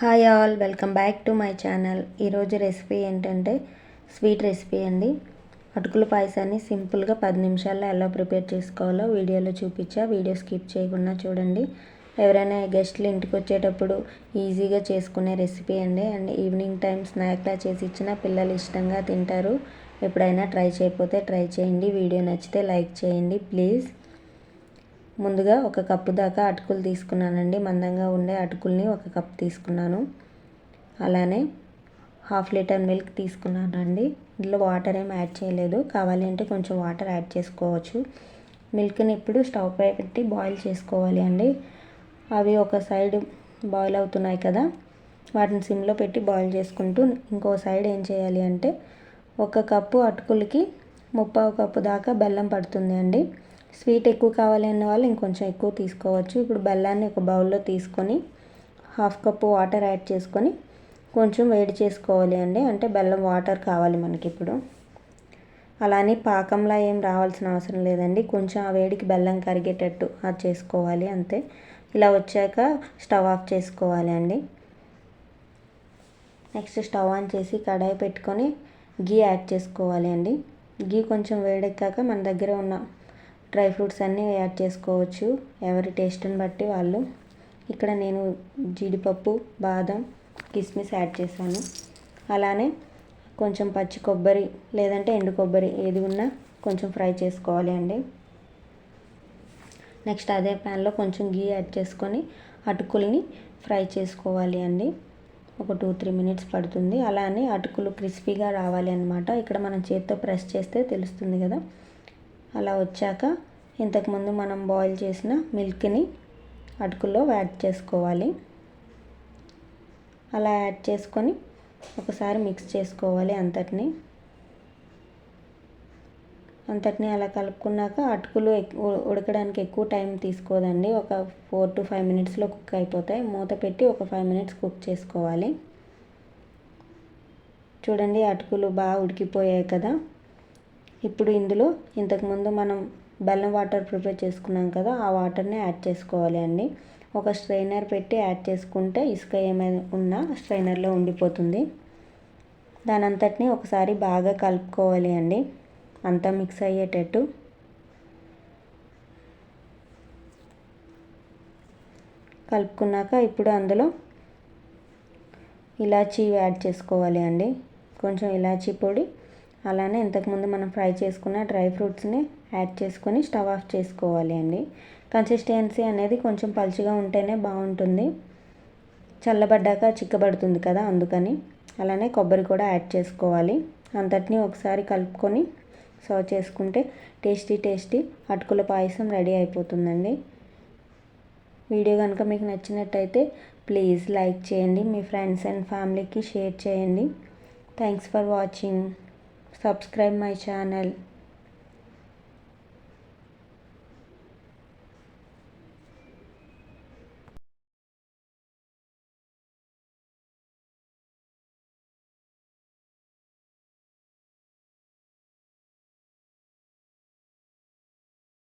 Hi all welcome back to my channel ఈరోజు recipe ఏంటంటే sweet recipe అండి. అటుకుల పాయసాన్ని సింపుల్గా పది నిమిషాల్లో ఎలా ప్రిపేర్ చేసుకోవాలో వీడియోలో చూపించా. వీడియో స్కిప్ చేయకుండా చూడండి. ఎవరైనా గెస్ట్లు ఇంటికి వచ్చేటప్పుడు ఈజీగా చేసుకునే రెసిపీ అండి. అండ్ ఈవినింగ్ టైం స్నాక్లా చేసి ఇచ్చిన పిల్లలు ఇష్టంగా తింటారు. ఎప్పుడైనా ట్రై చేయకపోతే ట్రై చేయండి. వీడియో నచ్చితే లైక్ చేయండి. ప్లీజ్ ముందుగా ఒక కప్పు దాకా అటుకులు తీసుకున్నానండి. మందంగా ఉండే అటుకుల్ని ఒక కప్పు తీసుకున్నాను. అలానే హాఫ్ లీటర్ మిల్క్ తీసుకున్నానండి. ఇందులో వాటర్ ఏం యాడ్ చేయలేదు. కావాలి అంటే కొంచెం వాటర్ యాడ్ చేసుకోవచ్చు. మిల్క్ని ఇప్పుడు స్టవ్ పై పెట్టి బాయిల్ చేసుకోవాలి అండి. అవి ఒక సైడ్ బాయిల్ అవుతున్నాయి కదా వాటిని సిమ్లో పెట్టి బాయిల్ చేసుకుంటూ ఇంకో సైడ్ ఏం చేయాలి అంటే ఒక కప్పు అటుకులకి ముప్పావు కప్పు దాకా బెల్లం పడుతుంది అండి. స్వీట్ ఎక్కువ కావాలి అన్న వాళ్ళు ఇంకొంచెం ఎక్కువ తీసుకోవచ్చు. ఇప్పుడు బెల్లాన్ని ఒక బౌల్లో తీసుకొని హాఫ్ కప్పు వాటర్ యాడ్ చేసుకొని కొంచెం వేడి చేసుకోవాలి అండి. అంటే బెల్లం వాటర్ కావాలి మనకి ఇప్పుడు. అలానే పాకంలా ఏం రావాల్సిన అవసరం లేదండి. కొంచెం ఆ వేడికి బెల్లం కరిగేటట్టు అది చేసుకోవాలి అంతే. ఇలా వచ్చాక స్టవ్ ఆఫ్ చేసుకోవాలి అండి. నెక్స్ట్ స్టవ్ ఆన్ చేసి కడాయి పెట్టుకొని గీ యాడ్ చేసుకోవాలి అండి. గీ కొంచెం వేడెక్కాక మన దగ్గర ఉన్న డ్రై ఫ్రూట్స్ అన్నీ యాడ్ చేసుకోవచ్చు. ఎవరి టేస్ట్ని బట్టి వాళ్ళు. ఇక్కడ నేను జీడిపప్పు బాదం కిస్మిస్ యాడ్ చేశాను. అలానే కొంచెం పచ్చి కొబ్బరి లేదంటే ఎండు కొబ్బరి ఏది ఉన్నా కొంచెం ఫ్రై చేసుకోవాలి అండి. నెక్స్ట్ అదే ప్యాన్లో కొంచెం గీ యాడ్ చేసుకొని అటుకుల్ని ఫ్రై చేసుకోవాలి అండి. ఒక టూ త్రీ మినిట్స్ పడుతుంది. అలానే అటుకులు క్రిస్పీగా రావాలి అనమాట ఇక్కడ మనం చేత్తో ప్రెస్ చేస్తే తెలుస్తుంది కదా. అలా వచ్చాక ఇంతకుముందు మనం బాయిల్ చేసిన మిల్క్ని అటుకులో యాడ్ చేసుకోవాలి. అలా యాడ్ చేసుకొని ఒకసారి మిక్స్ చేసుకోవాలి అంతటిని. అంతటిని అలా కలుపుకున్నాక అటుకులు ఉడకడానికి ఎక్కువ టైం తీసుకోదండి. ఒక ఫోర్ టు ఫైవ్ మినిట్స్లో కుక్ అయిపోతాయి. మూత పెట్టి ఒక ఫైవ్ మినిట్స్ కుక్ చేసుకోవాలి. చూడండి అటుకులు బాగా ఉడికిపోయాయి కదా. ఇప్పుడు ఇందులో ఇంతకుముందు మనం బెల్లం వాటర్ ప్రిపేర్ చేసుకున్నాం కదా ఆ వాటర్ని యాడ్ చేసుకోవాలి అండి. ఒక స్ట్రైనర్ పెట్టి యాడ్ చేసుకుంటే ఇసుక ఏమైనా ఉన్నా స్ట్రైనర్లో ఉండిపోతుంది. దాని అంతటిని ఒకసారి బాగా కలుపుకోవాలి అండి. అంతా మిక్స్ అయ్యేటట్టు. కలుపుకున్నాక ఇప్పుడు అందులో ఇలాచీ యాడ్ చేసుకోవాలి అండి. కొంచెం ఇలాచీ పొడి అలానే ఇంతకుముందు మనం ఫ్రై చేసుకున్న డ్రై ఫ్రూట్స్ని యాడ్ చేసుకొని స్టవ్ ఆఫ్ చేసుకోవాలి అండి. కన్సిస్టెన్సీ అనేది కొంచెం పలుచగా ఉంటేనే బాగుంటుంది. చల్లబడ్డాక చిక్కబడుతుంది కదా అందుకని. అలానే కొబ్బరి కూడా యాడ్ చేసుకోవాలి. అంతటినీ ఒకసారి కలుపుకొని సర్వ్ చేసుకుంటే టేస్టీ టేస్టీ అటుకుల పాయసం రెడీ అయిపోతుందండి. వీడియో కనుక మీకు నచ్చినట్టయితే ప్లీజ్ లైక్ చేయండి. మీ ఫ్రెండ్స్ అండ్ ఫ్యామిలీకి షేర్ చేయండి. Thanks for watching. Subscribe my channel